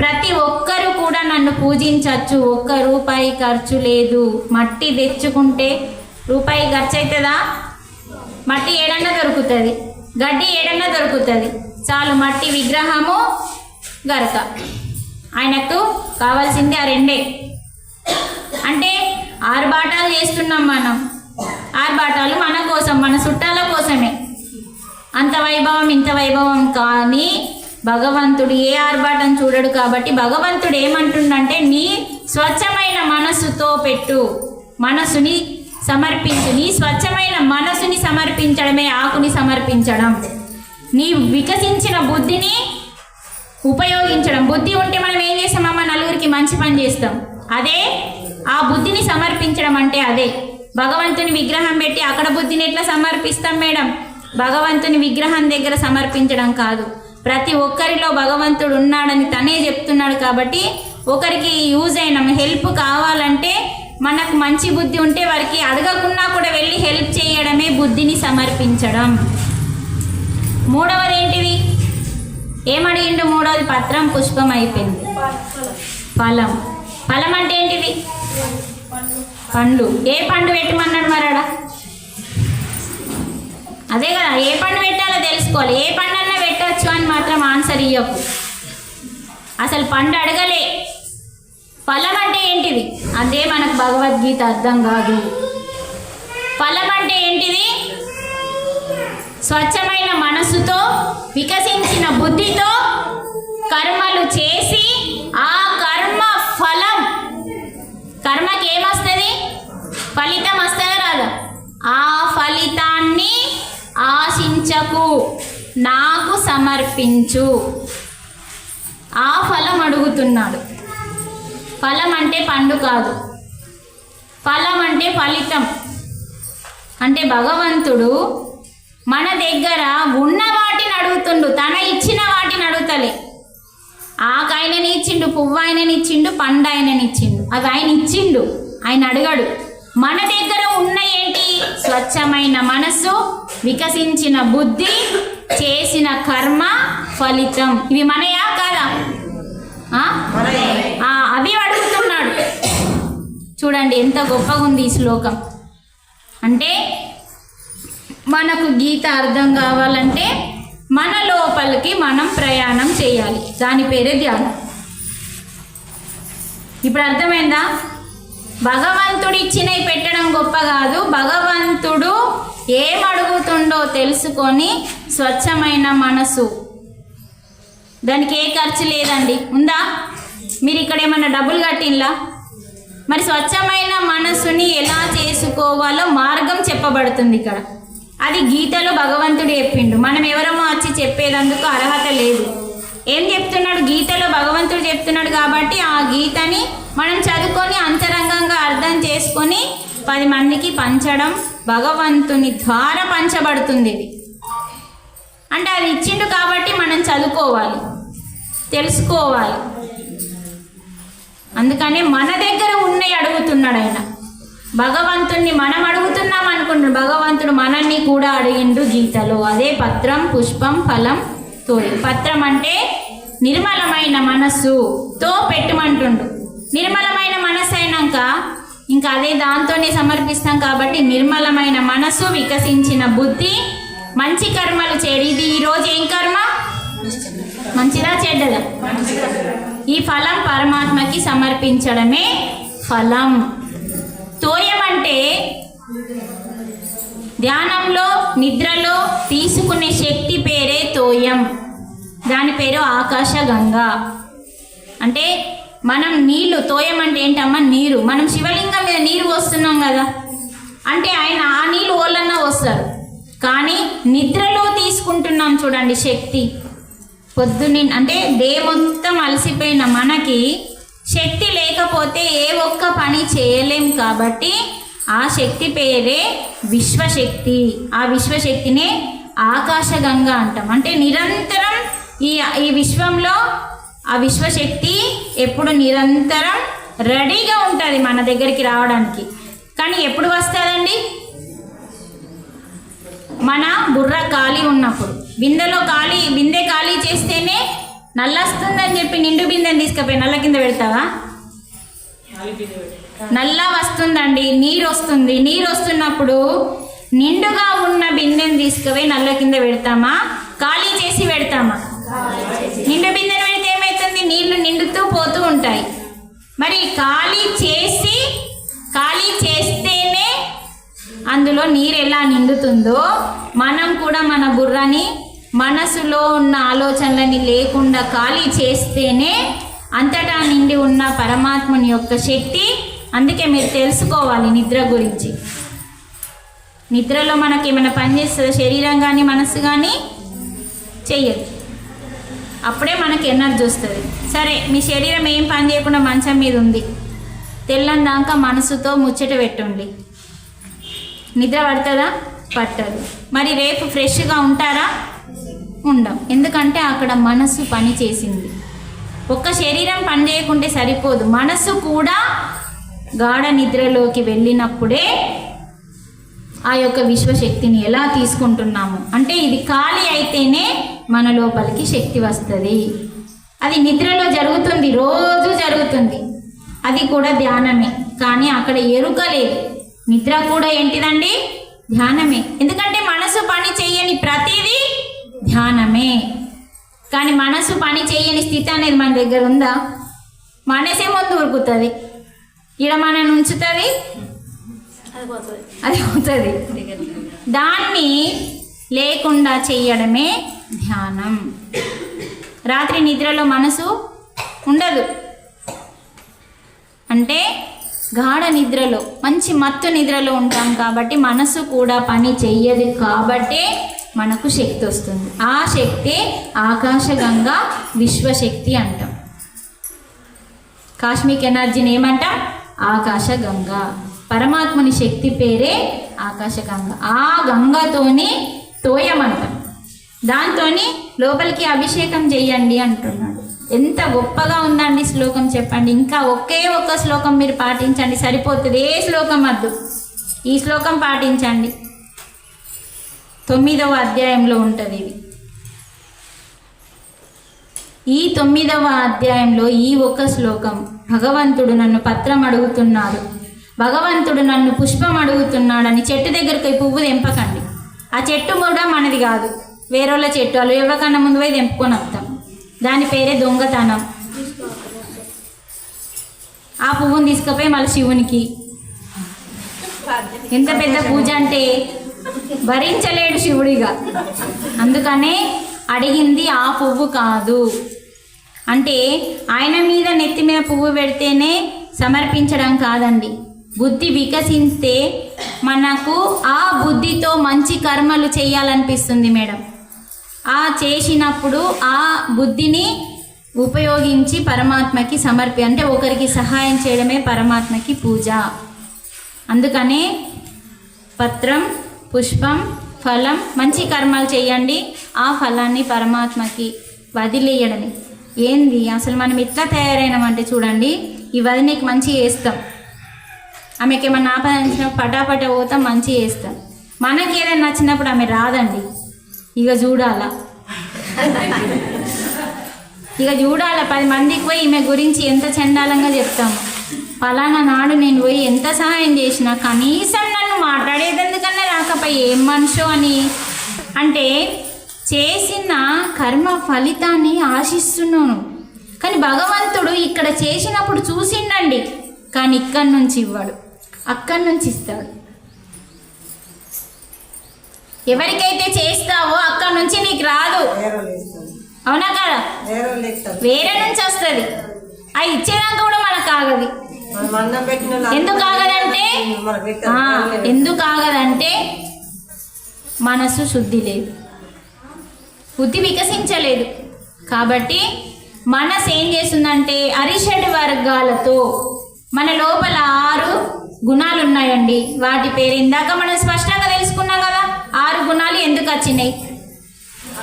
ప్రతి ఒక్కరూ కూడా నన్ను పూజించవచ్చు ఒక్క రూపాయి ఖర్చు లేదు. మట్టి తెచ్చుకుంటే రూపాయి ఖర్చు అవుతుందా మట్టి ఏడన్నా దొరుకుతుంది. గడ్డి ఏడన్నా దొరుకుతుంది. చాలు మట్టి విగ్రహము గరక. ఆయనకు కావాల్సింది ఆ రెండే. అంటే ఆర్భాటాలు చేస్తున్నాం మనం. ఆర్భాటాలు మన కోసం మన చుట్టాల కోసమే. అంత వైభవం ఇంత వైభవం కానీ భగవంతుడు ఏ ఆర్భాటం చూడడు కాబట్టి భగవంతుడు ఏమంటుండంటే నీ స్వచ్ఛమైన మనస్సుతో పెట్టు. మనసుని సమర్పించు. నీ స్వచ్ఛమైన మనసుని సమర్పించడమే ఆకుని సమర్పించడం. నీ వికసించిన బుద్ధిని ఉపయోగించడం. బుద్ధి ఉంటే మనం ఏం చేస్తామమ్మా నలుగురికి మంచి పని చేస్తాం. అదే ఆ బుద్ధిని సమర్పించడం అంటే అదే. భగవంతుని విగ్రహం పెట్టి అక్కడ బుద్ధిని ఎట్లా సమర్పిస్తాం మేడం? భగవంతుని విగ్రహం దగ్గర సమర్పించడం కాదు. ప్రతి ఒక్కరిలో భగవంతుడు ఉన్నాడని తనే చెప్తున్నాడు కాబట్టి ఒకరికి యూజ్ అయినాం హెల్ప్ కావాలంటే మనకు మంచి బుద్ధి ఉంటే వారికి అడగకుండా కూడా వెళ్ళి హెల్ప్ చేయడమే బుద్ధిని సమర్పించడం. మూడవది ఏంటిది ఏమడిగిండు మూడవది పత్రం పుష్పం అయిపోయింది. ఫలం. ఫలం అంటే ఏంటిది? పండు. ఏ పండు పెట్టమన్నాడు మరాడా? అదే కదా ఏ పండు పెట్టాలో తెలుసుకోవాలి. ఏ పండన్నా పెట్టచ్చు అని మాత్రం ఆన్సర్ ఇవ్వకు అసలు పండు అడగలే. ఫలం అంటే ఏంటిది? అదే మనకు భగవద్గీత అర్థం కాదు. ఫలం అంటే ఏంటిది? స్వచ్ఛమైన మనసుతో వికసించిన బుద్ధితో కర్మలు చేసి ఆ కర్మ ఫలం. కర్మకి ఏమొస్తుంది ఫలితం వస్తుందా రాదా? ఆ ఫలితాన్ని ఆశించకు. నాకు సమర్పించు. ఆ ఫలం అడుగుతున్నాడు. ఫలం అంటే పండు కాదు. ఫలం అంటే ఫలితం. అంటే భగవంతుడు మన దగ్గర ఉన్న వాటిని అడుగుతుండు. తన ఇచ్చిన వాటిని అడుగుతలే. ఆకు ఆయనని ఇచ్చిండు పువ్వు ఆయనని ఇచ్చిండు పండు ఆయనని ఇచ్చిండు. అవి ఆయన ఇచ్చిండు. ఆయన అడగడు. మన దగ్గర ఉన్న ఏంటి స్వచ్ఛమైన మనస్సు వికసించిన బుద్ధి చేసిన కర్మ ఫలితం. ఇవి మనయా కాదా? అవి అడుగుతున్నాడు. చూడండి ఎంత గొప్పగా ఉంది ఈ శ్లోకం. అంటే మనకు గీత అర్థం కావాలంటే మన లోపలికి మనం ప్రయాణం చేయాలి. దాని పేరే ధ్యానం. ఇప్పుడు అర్థమైందా? భగవంతుడు ఇచ్చినవి పెట్టడం గొప్ప కాదు. భగవంతుడు ఏం అడుగుతుండో తెలుసుకొని స్వచ్ఛమైన మనసు. దానికి ఏ ఖర్చు లేదండి. ఉందా? మీరు ఇక్కడ ఏమైనా డబ్బులు కట్టింలా మరి స్వచ్ఛమైన మనసుని ఎలా చేసుకోవాలో మార్గం చెప్పబడుతుంది ఇక్కడ. అది గీతలో భగవంతుడు చెప్పిండు. మనం ఎవరమో వచ్చి చెప్పేదందుకు అర్హత లేదు. ఏం చెప్తున్నాడు? గీతలో భగవంతుడు చెప్తున్నాడు కాబట్టి ఆ గీతని మనం చదువుకొని అంతరంగా అర్థం చేసుకొని పది మందికి పంచడం భగవంతుని ద్వారా పంచబడుతుంది ఇది. అంటే అది ఇచ్చిండు కాబట్టి మనం చదువుకోవాలి తెలుసుకోవాలి. అందుకనే మన దగ్గర ఉన్నవి అడుగుతున్నాడు ఆయన. భగవంతుణ్ణి మనం అడుగుతున్నాం అనుకుంటున్నాడు. భగవంతుడు మనల్ని కూడా అడిగిండు గీతలో. అదే పత్రం పుష్పం ఫలం తోడి పత్రం అంటే నిర్మలమైన మనస్సుతో పెట్టమంటుండు. నిర్మలమైన మనసు అయినాక ఇంకా అదే దాంతోనే సమర్పిస్తాం కాబట్టి నిర్మలమైన మనస్సు వికసించిన బుద్ధి మంచి కర్మలు చేయడం ఇది ఈరోజు ఏం కర్మ? మంచిదా చెడ్డదా? ఈ ఫలం పరమాత్మకి సమర్పించడమే ఫలం. తోయం అంటే ధ్యానంలో నిద్రలో తీసుకునే శక్తి పేరే తోయం. దాని పేరు ఆకాశగంగా అంటే మనం నీళ్ళు తోయం అంటే ఏంటమ్మా? నీరు. మనం శివలింగం మీద నీరు పోస్తున్నాం కదా. అంటే ఆయన ఆ నీళ్ళు ఓళ్ళన్నా వస్తారు కానీ నిద్రలో తీసుకుంటున్నాం చూడండి శక్తి. పొద్దున్న అంటే డే మొత్తం అలసిపోయిన మనకి శక్తి లేకపోతే ఏ ఒక్క పని చేయలేం కాబట్టి ఆ శక్తి పేరే విశ్వశక్తి. ఆ విశ్వశక్తినే ఆకాశగంగా అంటాం. అంటే నిరంతరం ఈ ఈ విశ్వంలో ఆ విశ్వశక్తి ఎప్పుడు నిరంతరం రెడీగా ఉంటుంది మన దగ్గరికి రావడానికి. కానీ ఎప్పుడు వస్తుందండి? మన బుర్ర ఖాళీ ఉన్నప్పుడు. బిందెలో ఖాళీ బిందె ఖాళీ చేస్తేనే నల్ల వస్తుందని చెప్పి నిండు బిందెని తీసుకుపోయి నల్ల కింద పెడతావా? నల్ల వస్తుందండి నీరు వస్తుంది. నీరు వస్తున్నప్పుడు నిండుగా ఉన్న బిందెని తీసుకుపోయి నల్ల కింద పెడతామా? ఖాళీ ఖాళీ చేసి ఖాళీ చేస్తేనే అందులో నీరు ఎలా నిండుతుందో మనం కూడా మన బుర్రని మనసులో ఉన్న ఆలోచనలని లేకుండా ఖాళీ చేస్తేనే అంతటా నిండి ఉన్న పరమాత్మని యొక్క శక్తి అందుకే మీరు తెలుసుకోవాలి నిద్ర గురించి. నిద్రలో మనకి ఏమైనా పనిచేస్తుందా శరీరం కానీ మనసు కానీ చెయ్యదు. అప్పుడే మనకి ఎనర్జీ వస్తుంది. సరే మీ శరీరం ఏం పని చేయకుండా మంచం మీద ఉంది. తెల్లందాక మనసుతో ముచ్చట పెట్టండి. నిద్ర పడుతుందా? పట్టదు. మరి రేపు ఫ్రెష్గా ఉంటారా? ఉండం. ఎందుకంటే అక్కడ మనసు పని చేసింది. ఒక్క శరీరం పని చేయకుంటే సరిపోదు. మనసు కూడా గాఢ నిద్రలోకి వెళ్ళినప్పుడే ఆ యొక్క విశ్వశక్తిని ఎలా తీసుకుంటున్నాము? అంటే ఇది ఖాళీ అయితేనే మన లోపలికి శక్తి వస్తుంది. అది నిద్రలో జరుగుతుంది రోజు జరుగుతుంది. అది కూడా ధ్యానమే. కానీ అక్కడ ఎరుక లేదు. నిద్ర కూడా ఏంటిదండి? ధ్యానమే. ఎందుకంటే మనసు పని చేయని ప్రతిదీ ధ్యానమే. కానీ మనసు పని చేయని స్థితి అనేది మన దగ్గర ఉందా? మనసే ముందు ఉరుకుతుంది. ఈడ మనని ఉంచుతుంది? అది అవుతుంది దాన్ని లేకుండా చేయడమే ధ్యానం. రాత్రి నిద్రలో మనసు ఉండదు. అంటే గాఢ నిద్రలో మంచి మత్తు నిద్రలో ఉంటాం కాబట్టి మనసు కూడా పని చెయ్యదు కాబట్టే మనకు శక్తి వస్తుంది. ఆ శక్తి ఆకాశగంగా విశ్వశక్తి అంటాం. కాస్మిక్ ఎనర్జీని ఏమంటాం? ఆకాశగంగా. పరమాత్మని శక్తి పేరే ఆకాశగంగ. ఆ గంగతోనే తోయమంటాం. దాంతోని లోపలికి అభిషేకం చెయ్యండి అంటున్నాడు. ఎంత గొప్పగా ఉందండి శ్లోకం చెప్పండి. ఇంకా ఒకే ఒక్క శ్లోకం మీరు పాటించండి. సరిపోతుంది. ఏ శ్లోకం వద్దు? ఈ శ్లోకం పాటించండి. తొమ్మిదవ అధ్యాయంలో ఉంటుంది ఇది. ఈ తొమ్మిదవ అధ్యాయంలో ఈ ఒక శ్లోకం. భగవంతుడు నన్ను పత్రం అడుగుతున్నాడు. భగవంతుడు నన్ను పుష్పం అడుగుతున్నాడని చెట్టు దగ్గరికి పువ్వు తెంపకండి. ఆ చెట్టు కూడా మనది కాదు. వేరేళ్ళ చెట్టు వాళ్ళు ఎవరికన్నా ముందు పోయి తెంపుకొని వస్తాం. దాని పేరే దొంగతనం. ఆ పువ్వుని తీసుకుపోయి మళ్ళీ శివునికి. ఎంత పెద్ద పూజ అంటే భరించలేడు శివుడిగా అందుకనే అడిగింది ఆ పువ్వు కాదు. అంటే ఆయన మీద నెత్తి మీద పువ్వు పెడితేనే సమర్పించడం కాదండి. బుద్ధి వికసిస్తే మనకు ఆ బుద్ధితో మంచి కర్మలు చేయాలనిపిస్తుంది మేడం. ఆ చేసినప్పుడు ఆ బుద్ధిని ఉపయోగించి పరమాత్మకి సమర్పి అంటే ఒకరికి సహాయం చేయడమే పరమాత్మకి పూజ. అందుకనే పత్రం పుష్పం ఫలం మంచి కర్మలు చేయండి. ఆ ఫలాన్ని పరమాత్మకి వదిలేయడమే. ఏంది? అసలు మనం ఎట్లా తయారైనామంటే చూడండి. ఈ వదినకి మంచి వేస్తాం ఆమెకి ఏమైనా ఆపద నచ్చినప్పుడు పటాపట పోతాం మంచి వేస్తాం మనకి ఏదైనా నచ్చినప్పుడు ఆమె రాదండి. ఇక చూడాలా. ఇక చూడాల. పది మందికి పోయి ఈమె గురించి ఎంత చండాలంగా చెప్తాము ఫలానా నాడు నేను పోయి ఎంత సహాయం చేసినా కనీసం నన్ను మాట్లాడేదందుకన్నా రాకపోయి ఏం మనిషో అని. అంటే చేసిన కర్మ ఫలితాన్ని ఆశిస్తున్నాను. కానీ భగవంతుడు ఇక్కడ చేసినప్పుడు చూసిండండి. కానీ ఇక్కడి నుంచి ఇవ్వడు. అక్కడి నుంచి ఇస్తాడు ఎవరికైతే చేస్తావో అక్కడి నుంచి నీకు రాదు. అవునా కదా? వేరే నుంచి వస్తుంది. ఆ ఇచ్చేదాకా కూడా మనకు ఆగది. ఎందుకు ఆగదంటే? ఎందుకు ఆగదంటే మనసు శుద్ధి లేదు. బుద్ధి వికసించలేదు. కాబట్టి మనసు ఏం చేస్తుందంటే అరిషడ్ వర్గాలతో మన లోపల ఆరు గుణాలు ఉన్నాయండి వాటి పేరు ఇందాక మనం స్పష్టంగా తెలుసుకున్నాం కదా. ఆరు గుణాలు ఎందుకు వచ్చినాయి?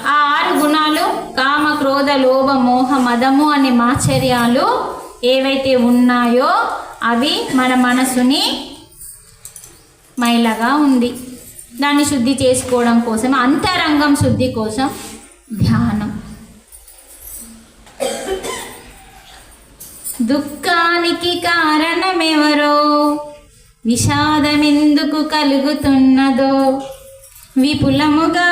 ఆ ఆరు గుణాలు కామ క్రోధ లోభ మోహ మదము అనే మాచర్యాలు ఏవైతే ఉన్నాయో అవి మన మనసుని మైలగా ఉంది. దాన్ని శుద్ధి చేసుకోవడం కోసం అంతరంగం శుద్ధి కోసం ధ్యానం. దుఃఖానికి కారణమెవరో విషాదమెందుకు కలుగుతున్నదో? విపులముగా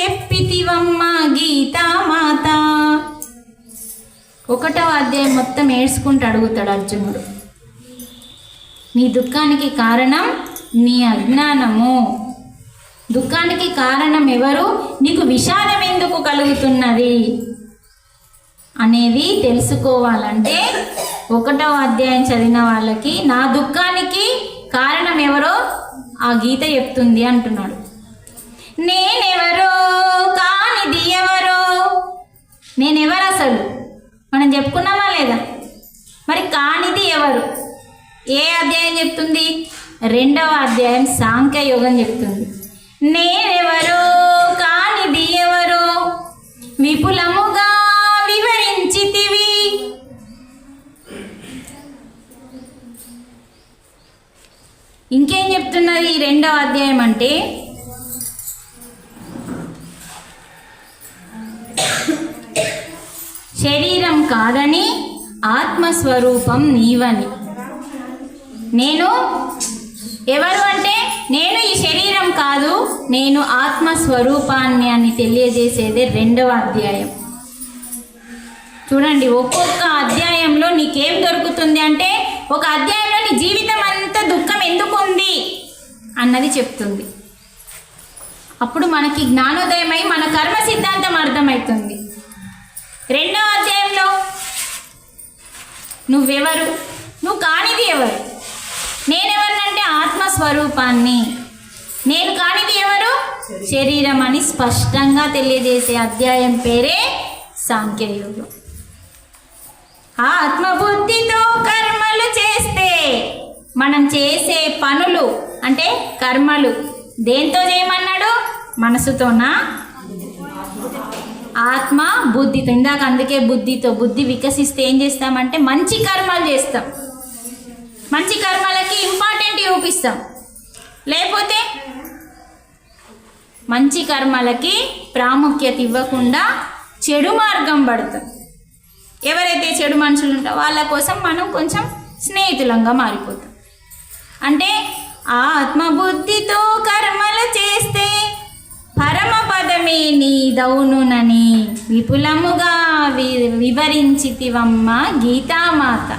చెప్పితివమ్మ గీతామాత. ఒకటో అధ్యాయం మొత్తం ఏడ్చుకుంటూ అడుగుతాడు అర్జునుడు. నీ దుఃఖానికి కారణం నీ అజ్ఞానము. దుఃఖానికి కారణం ఎవరు? నీకు విషాదం ఎందుకు కలుగుతున్నది? అనేది తెలుసుకోవాలంటే ఒకటో అధ్యాయం చదివిన వాళ్ళకి నా దుఃఖానికి కారణం ఎవరో ఆ గీత చెప్తుంది అంటున్నాడు. నేనెవరో కానిది ఎవరో? నేనెవరు అసలు? మనం చెప్పుకున్నామా లేదా? మరి కానిది ఎవరు? ఏ అధ్యాయం చెప్తుంది? రెండవ అధ్యాయం సాంఖ్య యోగం చెప్తుంది. నేనెవరో కానిది ఎవరో? విపులము ఇంకేం చెప్తున్నది ఈ రెండవ అధ్యాయం అంటే? శరీరం కాదని ఆత్మస్వరూపం నీవని. నేను ఎవరు అంటే? నేను ఈ శరీరం కాదు నేను ఆత్మస్వరూపాన్ని అని తెలియజేసేదే రెండవ అధ్యాయం. చూడండి ఒక్కొక్క అధ్యాయంలో నీకేం దొరుకుతుంది అంటే ఒక అధ్యాయంలో నీ జీవితం అంతా దుఃఖం ఎందుకు ఉంది అన్నది చెప్తుంది. అప్పుడు మనకి జ్ఞానోదయమై మన కర్మ సిద్ధాంతం అర్థమవుతుంది రెండవ అధ్యాయంలో నువ్వెవరు? నువ్వు కానిది ఎవరు? నేనెవరినంటే ఆత్మస్వరూపాన్ని. నేను కానిది ఎవరు? శరీరం అని స్పష్టంగా తెలియజేసే అధ్యాయం పేరే సాంఖ్యయోగం. ఆత్మబుద్ధితో కర్మ మనం చేసే పనులు అంటే కర్మలు దేంతో చేయమన్నాడు? మనసుతోనా? ఆత్మ బుద్ధితో. ఇందాక అందుకే బుద్ధితో. బుద్ధి వికసిస్తే ఏం చేస్తామంటే మంచి కర్మలు చేస్తాం. మంచి కర్మలకి ఇంపార్టెంట్ చూపిస్తాం. లేకపోతే మంచి కర్మలకి ప్రాముఖ్యత ఇవ్వకుండా చెడు మార్గం పడతాం. ఎవరైతే చెడు మనుషులు ఉంటారో వాళ్ళ కోసం మనం కొంచెం స్నేహితులంగా మారిపోతాం. అంటే ఆత్మబుద్ధితో కర్మలు చేస్తే పరమ పదమే దౌనునని విపులముగా వి వివరించితివమ్మ గీతామాత.